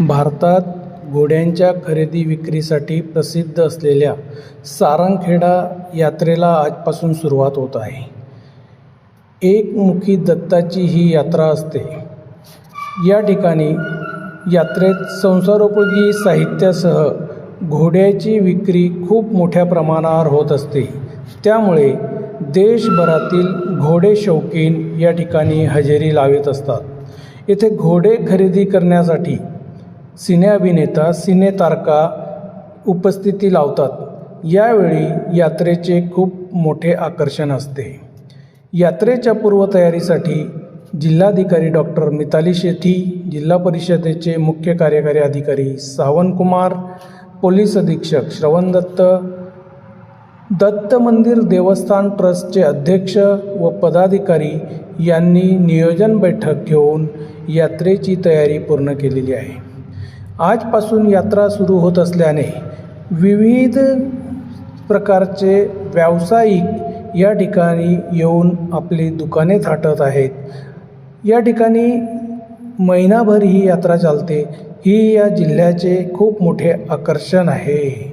भारतात घोड्यांच्या खरेदी विक्रीसाठी प्रसिद्ध असलेल्या सारंगखेडा यात्रेला आजपासून सुरुवात होत आहे. एकमुखी दत्ताची ही यात्रा असते. या ठिकाणी यात्रेत संसारोपयोगी साहित्यासह घोड्याची विक्री खूप मोठ्या प्रमाणावर होत असते. त्यामुळे देशभरातील घोडे शौकीन या ठिकाणी हजेरी लावित असतात. येथे घोडे खरेदी करण्यासाठी सिने अभिनेता सिने तारका उपस्थिती लावतात. यावेळी यात्रेचे खूप मोठे आकर्षण असते. यात्रेच्या पूर्वतयारीसाठी जिल्हाधिकारी डॉक्टर मिताली शेठी जिल्हा परिषदेचे मुख्य कार्यकारी अधिकारी सावंतकुमार पोलीस अधीक्षक श्रवण दत्त दत्त मंदिर देवस्थान ट्रस्टचे अध्यक्ष व पदाधिकारी यांनी नियोजन बैठक घेऊन यात्रेची तयारी पूर्ण केलेली आहे. आजपासून यात्रा सुरू होत असल्याने विविध प्रकारचे व्यावसायिक या ठिकाणी येऊन आपली दुकाने थाटत आहेत. या ठिकाणी महिनाभर ही यात्रा चालते. ही या जिल्ह्याचे खूप मोठे आकर्षण आहे.